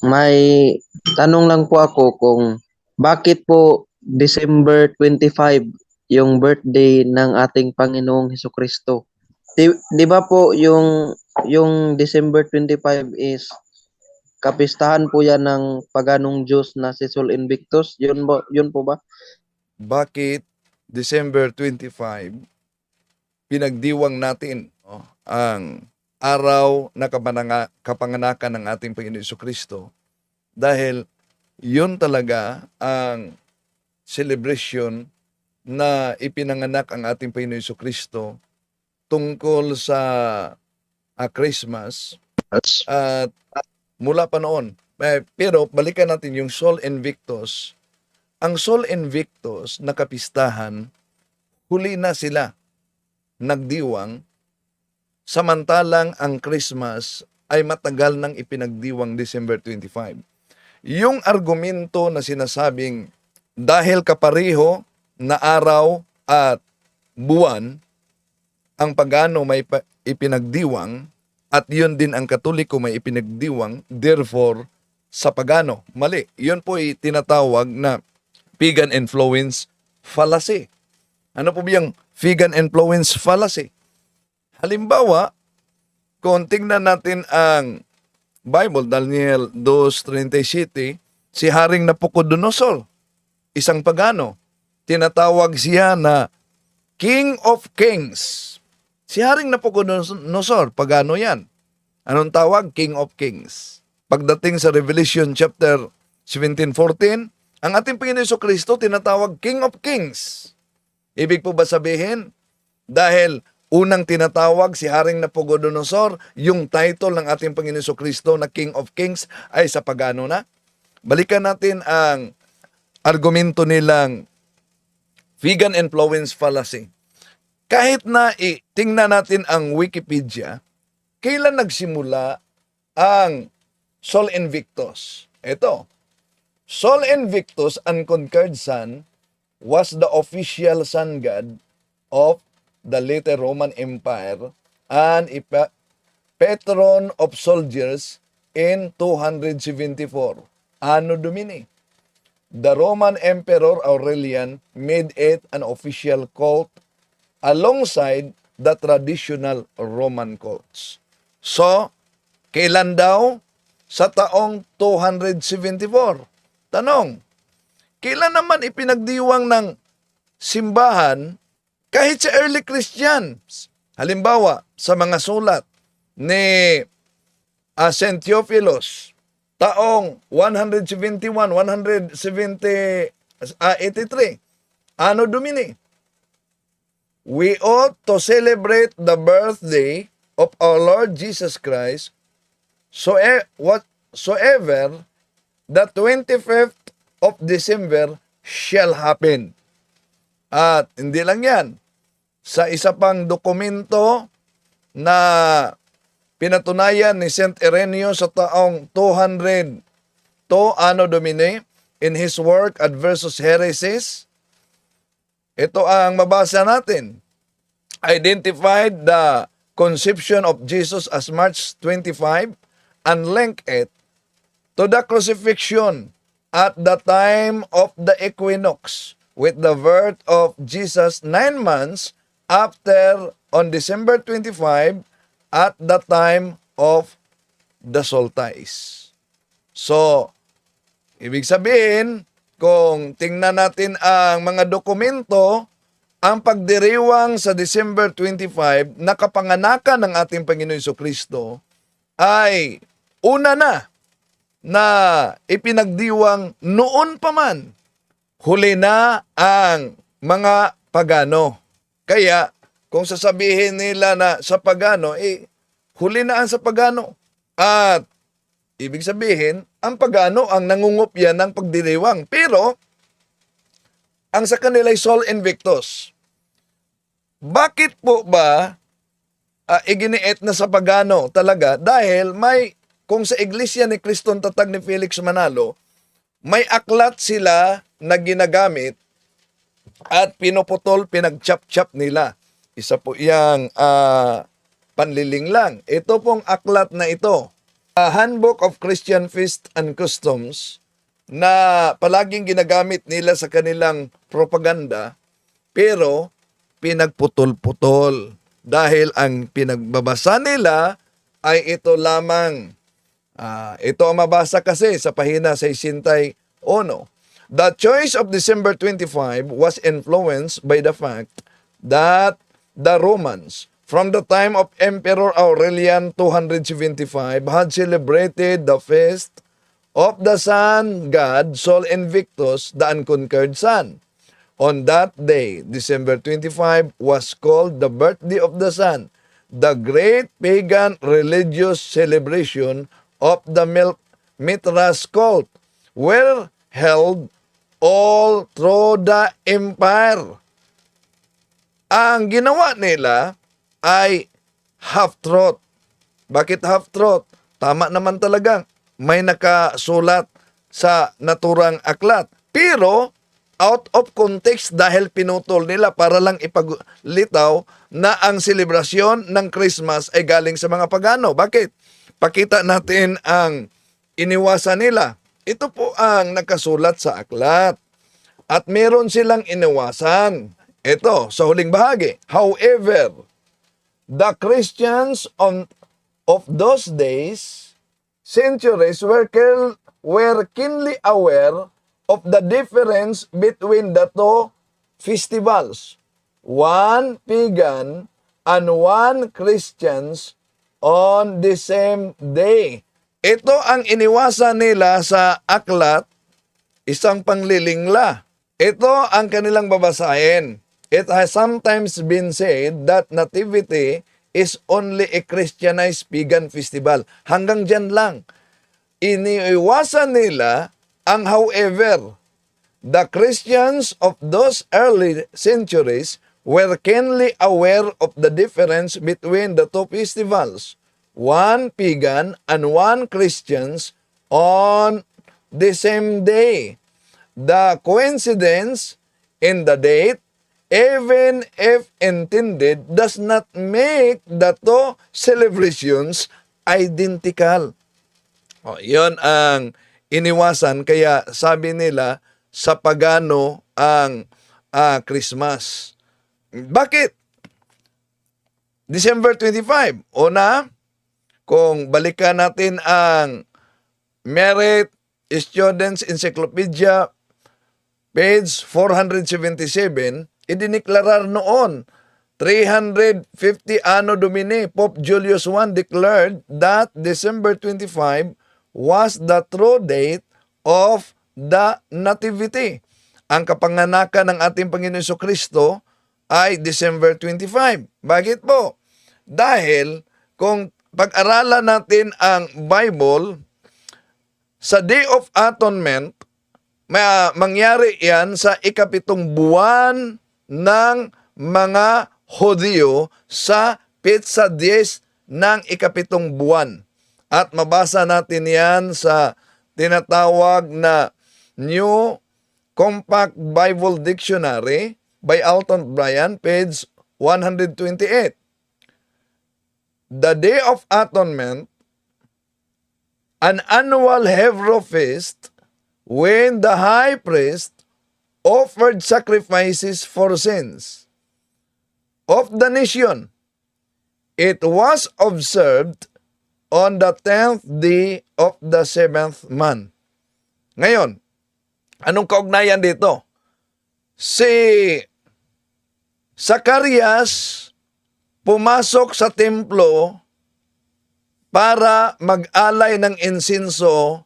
may tanong lang po ako kung bakit po December 25 yung birthday ng ating Panginoong Heso Kristo. Di, di ba po yung yung December 25 is kapistahan po yan ng paganong Diyos na si Sol Invictus? Yun, ba, yun po ba? bakit December 25 pinagdiwang natin oh, ang araw na kapananga, kapanganakan ng ating Panginoon Kristo dahil yun talaga ang celebration na ipinanganak ang ating Panginoon Kristo tungkol sa ah, Christmas at mula pa noon. Eh, pero balikan natin yung Sol Invictus ang Sol Invictus na kapistahan, huli na sila nagdiwang, samantalang ang Christmas ay matagal nang ipinagdiwang December 25. Yung argumento na sinasabing dahil kapareho na araw at buwan, ang pagano may ipinagdiwang at yun din ang katoliko may ipinagdiwang, therefore, sa pagano. Mali. Yun po ay tinatawag na pagan influence fallacy. Ano po ba yung pagan influence fallacy? Halimbawa, kung tingnan natin ang Bible, Daniel 2.37, si Haring Napucodonosor, isang pagano, tinatawag siya na King of Kings. Si Haring Napucodonosor, pagano yan? Anong tawag? King of Kings. Pagdating sa Revelation chapter 17.14, ang ating Panginoon Kristo tinatawag King of Kings. Ibig po ba sabihin, dahil unang tinatawag si Haring Napucodonosor, yung title ng ating Panginoon Kristo na King of Kings ay sa pagano na? Balikan natin ang argumento nilang vegan influence fallacy. Kahit na tingnan natin ang Wikipedia, kailan nagsimula ang Sol Invictus? Ito, Sol Invictus, unconquered son, was the official sun god of the later Roman Empire and a pa- patron of soldiers in 274 Anno Domini. The Roman Emperor Aurelian made it an official cult alongside the traditional Roman cults. So, kailan daw? Sa taong 274. Tanong, kailan naman ipinagdiwang ng simbahan kahit sa early Christians? Halimbawa, sa mga sulat ni uh, St. Theophilus, taong 171, 170, ah, 83, Anno Domini. We ought to celebrate the birthday of our Lord Jesus Christ so e- whatsoever the 25th of December shall happen. At hindi lang yan. Sa isa pang dokumento na pinatunayan ni St. Ireneo sa taong 200 to Anno Domini in his work Adversus Heresies, ito ang mabasa natin. Identified the conception of Jesus as March 25 and link it to the crucifixion at the time of the equinox with the birth of Jesus nine months after on December 25 at the time of the solstice. So, ibig sabihin, kung tingnan natin ang mga dokumento, ang pagdiriwang sa December 25 na kapanganakan ng ating Panginoon Kristo ay una na na ipinagdiwang noon pa man. Huli na ang mga pagano. Kaya kung sasabihin nila na sa pagano, eh, huli na ang sa pagano. At ibig sabihin, ang pagano ang nangungupya ng pagdiriwang. Pero, ang sa kanila ay Sol Invictus. Bakit po ba uh, iginiit na sa pagano talaga? Dahil may, kung sa iglesia ni Kriston Tatag ni Felix Manalo, may aklat sila na ginagamit at pinuputol, pinagchap-chap nila. Isa po iyang uh, panliling lang. Ito pong aklat na ito A Handbook of Christian Feast and Customs na palaging ginagamit nila sa kanilang propaganda pero pinagputol-putol dahil ang pinagbabasa nila ay ito lamang. Ah, ito ang mabasa kasi sa pahina 61. The choice of December 25 was influenced by the fact that the Romans, from the time of Emperor Aurelian 275, had celebrated the feast of the sun god Sol Invictus, the unconquered sun. On that day, December 25, was called the birthday of the sun, the great pagan religious celebration of the Mithras cult, were held all through the empire. Ang ginawa nila ay half-throat. Bakit half-throat? Tama naman talaga. May nakasulat sa naturang aklat. Pero, out of context dahil pinutol nila para lang ipaglitaw na ang selebrasyon ng Christmas ay galing sa mga pagano. Bakit? Pakita natin ang iniwasan nila. Ito po ang nakasulat sa aklat. At meron silang iniwasan. Ito, sa huling bahagi. However, the Christians on, of those days, centuries, were, were keenly aware of the difference between the two festivals. One pagan and one Christians on the same day. Ito ang iniwasan nila sa aklat, isang panglilingla. Ito ang kanilang babasahin. It has sometimes been said that nativity is only a Christianized pagan festival. Hanggang dyan lang. Iniiwasan nila ang however. The Christians of those early centuries were keenly aware of the difference between the two festivals, one pagan and one Christians on the same day. The coincidence in the date, even if intended, does not make the two celebrations identical. O, yon ang iniwasan. Kaya sabi nila, sa pagano ang ah, Christmas. Bakit? December 25. Una, kung balikan natin ang Merit Students Encyclopedia page 477, idiniklarar noon 350 Anno Domini, Pope Julius I declared that December 25 was the true date of the Nativity. Ang kapanganakan ng ating Panginoon Hesus Kristo ay December 25. Bakit po? Dahil kung pag-aralan natin ang Bible, sa Day of Atonement, ma- mangyari yan sa ikapitong buwan ng mga Hodyo sa Pizza 10 ng ikapitong buwan. At mabasa natin yan sa tinatawag na New Compact Bible Dictionary by Alton Bryan, page 128. The Day of Atonement an annual Hebrew feast when the high priest offered sacrifices for sins of the nation. It was observed on the tenth day of the seventh month. Ngayon, anong kaugnayan dito? Si Zacarias pumasok sa templo para mag-alay ng insinso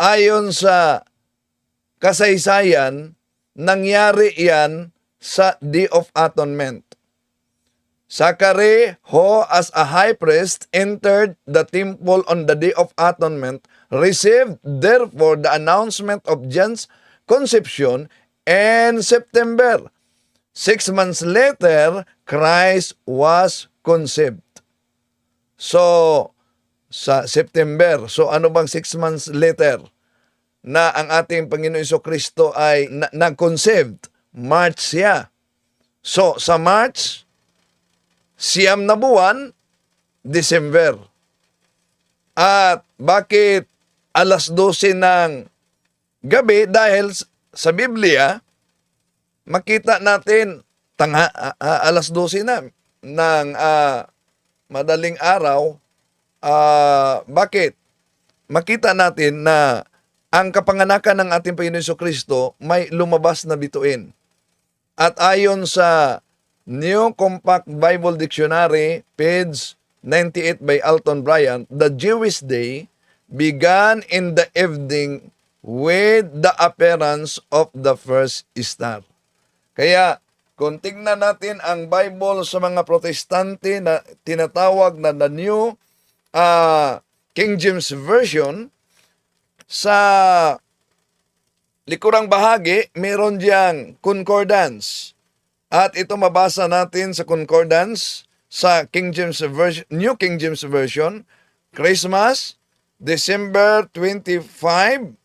ayon sa kasaysayan, nangyari yan sa Day of Atonement. Zachary, who as a high priest entered the temple on the Day of Atonement, received therefore the announcement of John's conception in September. Six months later, Christ was conceived. So, sa September, so ano bang six months later na ang ating Panginoon Iso Kristo ay na- nag-conceived? March siya. So, sa March, siyam na buwan, December. At bakit alas 12 ng gabi? Dahil sa Biblia, makita natin tangha, a- a- alas 12 na ng ah, madaling araw. Ah, bakit? Makita natin na ang kapanganakan ng ating Panginoon Kristo may lumabas na bituin. At ayon sa New Compact Bible Dictionary, page 98 by Alton Bryant, the Jewish day began in the evening with the appearance of the first star. Kaya, kung tingnan natin ang Bible sa mga protestante na tinatawag na the New ah, King James Version, sa likurang bahagi, meron diyang concordance. At ito mabasa natin sa concordance sa King James Version, New King James Version, Christmas, December 25,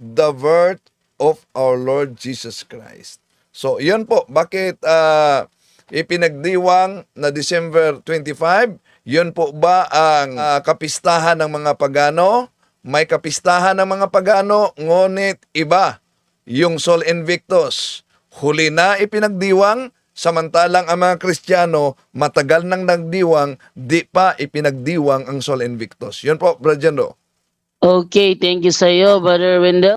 the birth of our Lord Jesus Christ. So, yun po. Bakit ah, ipinagdiwang na December 25? Yun po ba ang ah, kapistahan ng mga pagano? May kapistahan ng mga pagano, ngunit iba yung Sol Invictus. Huli na ipinagdiwang, samantalang ang mga Kristiyano matagal nang nagdiwang, di pa ipinagdiwang ang Sol Invictus. Yun po, Brad Jando. Okay, thank you sa iyo, Brother Wendell.